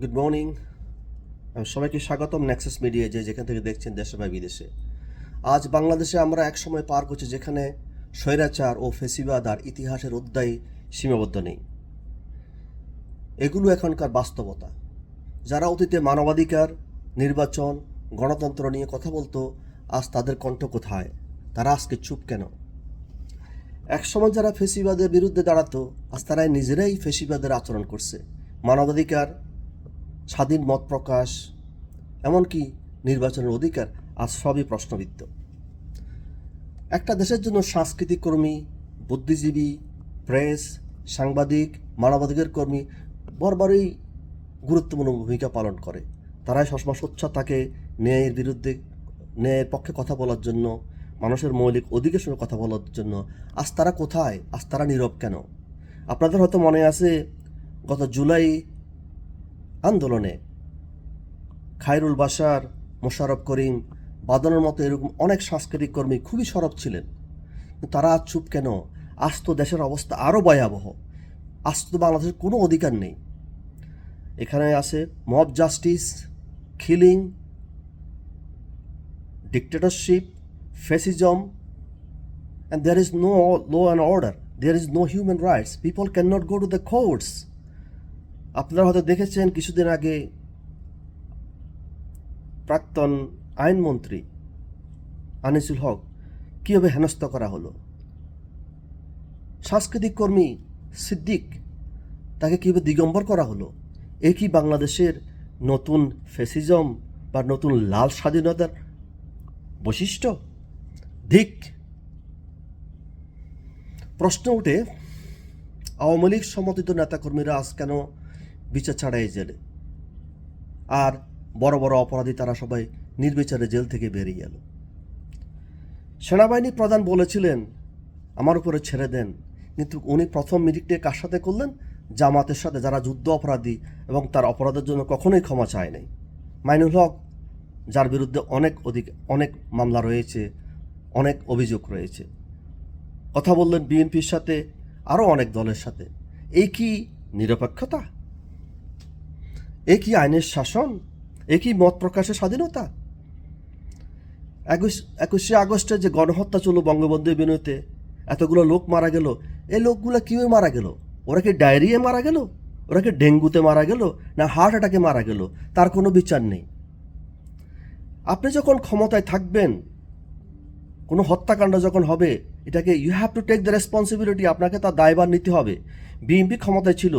Good morning সবাইকে স্বাগতম Nexus media যে যেখান থেকে দেখছেন দেশে বা বিদেশে। আজ বাংলাদেশে আমরা এক সময় পার করছি যেখানে স্বৈরাচার ও ফেসিবাদ আর ইতিহাসের অধ্যায় সীমাবদ্ধ নেই। এগুলো এখনকার বাস্তবতা। যারা অতীতে মানবাধিকার, নির্বাচন, গণতন্ত্র নিয়ে কথা বলতো, আজ তাদের কণ্ঠ কোথায়? তারা আজকে চুপ কেন? একসময় যারা ফেসিবাদের বিরুদ্ধে দাঁড়াতো, আজ তারাই নিজেরাই ফেসিবাদের আচরণ করছে। মানবাধিকার স্বাধীন মত প্রকাশ, এমনকি নির্বাচনের অধিকার, আজ সবই প্রশ্নবিদ্ধ। একটা দেশের জন্য সাংস্কৃতিক কর্মী, বুদ্ধিজীবী, প্রেস, সাংবাদিক, মানবাধিকার কর্মী বরাবরই গুরুত্বপূর্ণ ভূমিকা পালন করে। তারাই সবসময় সোচ্চার থাকে ন্যায়ের বিরুদ্ধে, ন্যায়ের পক্ষে কথা বলার জন্য, মানুষের মৌলিক অধিকার সঙ্গে কথা বলার জন্য। আজ তারা কোথায়? আজ তারা নীরব কেন? আপনাদের হয়তো মনে আছে, গত জুলাই আন্দোলনে। খায়রুল বাশার মোশারফ করিম বাদনের মতো এরকম অনেক সাংস্কৃতিক কর্মী খুবই সরব ছিলেন। তারা চুপ কেন? আজ তো দেশের অবস্থা আরও ভয়াবহ। আজ তো বাংলাদেশের কোনো অধিকার নেই। এখানে আছে mob justice killing dictatorship, and there is no no law order there is no human rights people can not go to the courts. আপনারা হয়তো দেখেছেন কিছুদিন আগে প্রাক্তন আইনমন্ত্রী আনিসুল হক কীভাবে হেনস্থ করা হলো। সাংস্কৃতিক কর্মী সিদ্দিক তাকে কীভাবে দিগম্বর করা হলো। এ কি বাংলাদেশের নতুন ফেসিজম বা নতুন লাল স্বাধীনতার বৈশিষ্ট্য? দিক। প্রশ্ন উঠে, আওয়ামী লীগ সমর্থিত নেতাকর্মীরা আজ কেন বিচার ছাড়াই জেলে আর বড় বড় অপরাধী তারা সবাই নির্বিচারে জেল থেকে বেরিয়ে এলো। সেনাবাহিনী প্রধান বলেছিলেন, আমার উপরে ছেড়ে দেন। কিন্তু উনি প্রথম মিটিংটি কার সাথে করলেন? জামাতের সাথে, যারা যুদ্ধ অপরাধী এবং তার অপরাধের জন্য কখনোই ক্ষমা চায় নাই। মাইনুল হক, যার বিরুদ্ধে অনেক অধিক, অনেক মামলা রয়েছে, অনেক অভিযোগ রয়েছে। কথা বললেন বিএনপির সাথে, আরও অনেক দলের সাথে। এই কি নিরপেক্ষতা? এ কি আইনের শাসন এ কি মত প্রকাশের স্বাধীনতা? একুশ, একুশে আগস্টে যে গণহত্যা চলল বঙ্গবন্ধু বিনয়তে এতগুলো লোক মারা গেল। এই লোকগুলো কীভাবে মারা গেল? ওরা কি ডায়রিয়ে মারা গেল? ওরা কি ডেঙ্গুতে মারা গেল? না হার্ট অ্যাটাকে মারা গেল? তার কোনো বিচার নেই। আপনি যখন ক্ষমতায় থাকবেন, কোনো হত্যাকাণ্ড যখন হবে, এটাকে you have to take the responsibility আপনাকে তার দায়ভার নিতে হবে। বিএনপি ক্ষমতায় ছিল।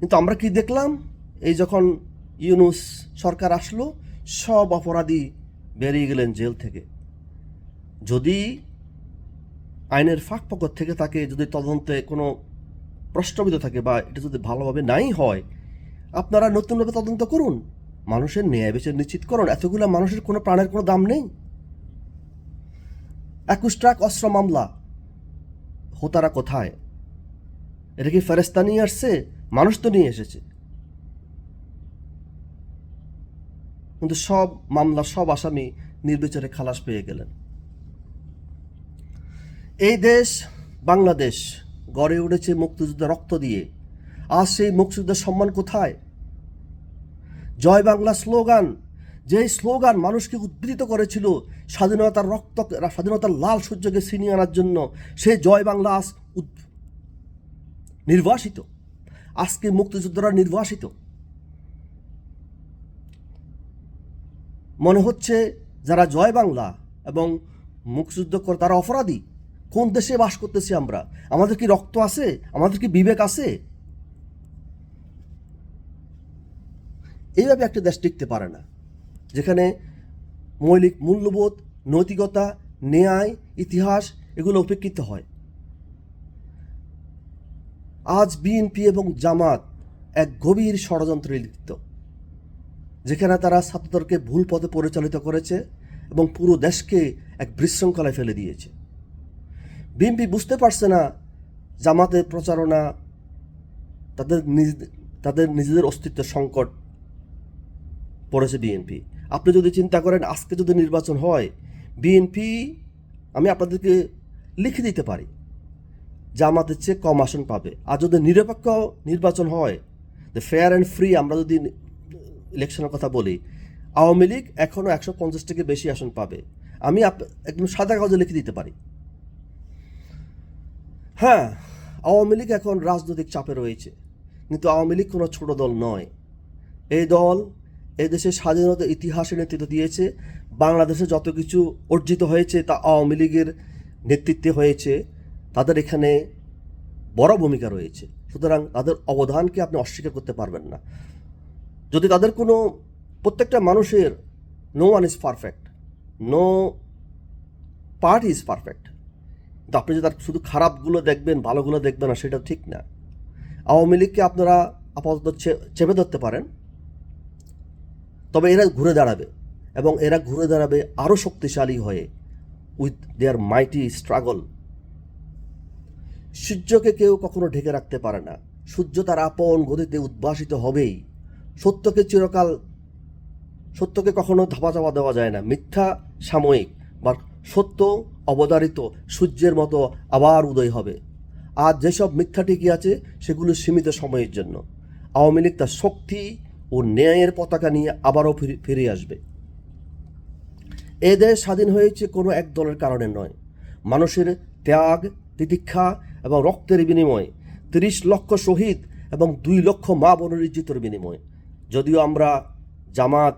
কিন্তু আমরা কি দেখলাম? এই যখন ইউনুস সরকার আসলো, সব অপরাধী বেরিয়ে গেলেন জেল থেকে। যদি আইনের ফাঁক পকর থেকে থাকে, যদি তদন্তে কোনো প্রশ্নবিধ থাকে বা এটা যদি ভালোভাবে নাই হয়, আপনারা নতুনভাবে তদন্ত করুন। মানুষের ন্যায় বিচার নিশ্চিত করুন। এতগুলো মানুষের কোনো প্রাণের কোনো দাম নেই। একুশ ট্রাক অস্ত্র মামলা। হোতারা কোথায়? এটা কি ফেরেস্তা নিয়ে আসছে? মানুষ তো নিয়ে এসেছে। কিন্তু সব মামলা, সব আসামি নির্বিচারে খালাস পেয়ে গেলেন। এই দেশ, বাংলাদেশ, গড়ে উঠেছে মুক্তিযুদ্ধের রক্ত দিয়ে। আজ সেই মুক্তিযুদ্ধের সম্মান কোথায়? জয় বাংলা স্লোগান। যে স্লোগান মানুষকে উদ্বৃত করেছিল, স্বাধীনতার রক্ত, স্বাধীনতার লাল সূর্যকে ছিনিয়ে আনার জন্য, সে জয় বাংলা আজ নির্বাসিত। আজকে মুক্তিযোদ্ধারা নির্বাসিত। মনে হচ্ছে যারা জয় বাংলা এবং মুক্তিযুদ্ধ করে তারা অপরাধী। কোন দেশে বাস করতেছি আমরা? আমাদের কি রক্ত আছে? আমাদের কি বিবেক আছে? এইভাবে একটা দেশ টিকতে পারে না, যেখানে মৌলিক মূল্যবোধ, নৈতিকতা, ন্যায়, ইতিহাস এগুলো উপেক্ষিত হয়। আজ বিএনপি এবং জামাত এক গভীর ষড়যন্ত্রে লিপ্ত। যেখানে তারা ছাত্রদেরকে ভুল পথে পরিচালিত করেছে এবং পুরো দেশকে এক বিশৃঙ্খলায় ফেলে দিয়েছে। বিএনপি বুঝতে পারছে না জামাতের প্রচারণা, তাদের নিজ, তাদের নিজেদের অস্তিত্বের সংকট পড়েছে বিএনপি। আপনি যদি চিন্তা করেন, আজকে যদি নির্বাচন হয়, বিএনপি, আমি আপনাদেরকে লিখে দিতে পারি জামাতের চেয়ে কম আসন পাবে। আর যদি নিরপেক্ষ নির্বাচন হয় ফেয়ার অ্যান্ড ফ্রি আমরা যদি ইলেকশনের কথা বলি, আওয়ামী লীগ এখনও একশো পঞ্চাশ থেকে বেশি আসন পাবে। আমি একদম সাদা কাগজে লিখে দিতে পারি। হ্যাঁ আওয়ামী লীগ এখন রাজনৈতিক চাপে রয়েছে, কিন্তু আওয়ামী লীগ কোনো ছোট দল নয়। এই দল দেশের স্বাধীনতা ইতিহাসে নেতৃত্ব দিয়েছে, বাংলাদেশে যত কিছু অর্জিত হয়েছে তা আওয়ামী লীগের নেতৃত্বে হয়েছে, তাদের এখানে বড় ভূমিকা রয়েছে। সুতরাং তাদের অবদানকে আপনি অস্বীকার করতে পারবেন না। যদি তাদের কোনো প্রত্যেকটা মানুষের no one is perfect no part is perfect কিন্তু আপনি যে তার শুধু খারাপগুলো দেখবেন, ভালোগুলো দেখবেন না, সেটা ঠিক না। আওয়ামী লীগকে আপনারা আপাতত চেপে ধরতে পারেন, তবে এরা ঘুরে দাঁড়াবে এবং এরা ঘুরে দাঁড়াবে আরও শক্তিশালী হয়ে উইথ দেয়ার মাইটি স্ট্রাগল সূর্যকে কেউ কখনো ঢেকে রাখতে পারে না। সূর্য তার আপন গতিতে উদ্ভাসিত হবেই। সত্যকে চিরকাল, সত্যকে কখনো ধাপা চাপা দেওয়া যায় না। মিথ্যা সাময়িক, বা সত্য অবদারিত সূর্যের মতো আবার উদয় হবে। আর যেসব মিথ্যা টিকে আছে, সেগুলো সীমিত সময়ের জন্য। আওয়ামী লীগ তার শক্তি ও ন্যায়ের পতাকা নিয়ে আবারও ফিরে- আসবে। এ দেশ স্বাধীন হয়েছে কোনো এক দলের কারণে নয়। মানুষের ত্যাগ, তিতিক্ষা এবং রক্তের বিনিময়ে, তিরিশ লক্ষ শহীদ এবং দুই লক্ষ মা বোনের ইজ্জতের বিনিময়ে। যদিও আমরা জামাত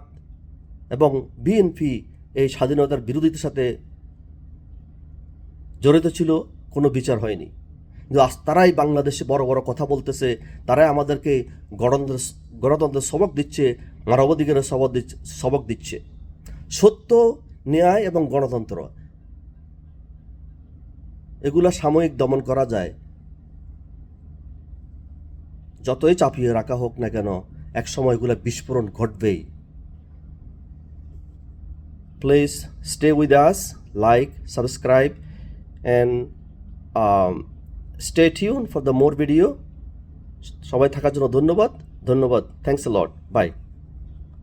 এবং বিএনপি এই স্বাধীনতার বিরোধিতার সাথে জড়িত ছিল, কোনো বিচার হয়নি। কিন্তু আজ তারাই বাংলাদেশে বড় বড় কথা বলতেছে, তারাই আমাদেরকে গণতন্ত্র, গণতন্ত্রের সবক দিচ্ছে, মানবাধিকারের সবক দিচ্ছে সবক দিচ্ছে। সত্য, ন্যায় এবং গণতন্ত্র। এগুলা সাময়িক দমন করা যায়। যতই চাপিয়ে রাখা হোক না কেন এক সময় এগুলো বিস্ফোরণ ঘটবেই। Please stay with us like subscribe and stay tune for the more video সবাই থাকার জন্য ধন্যবাদ। ধন্যবাদ। Thanks lot by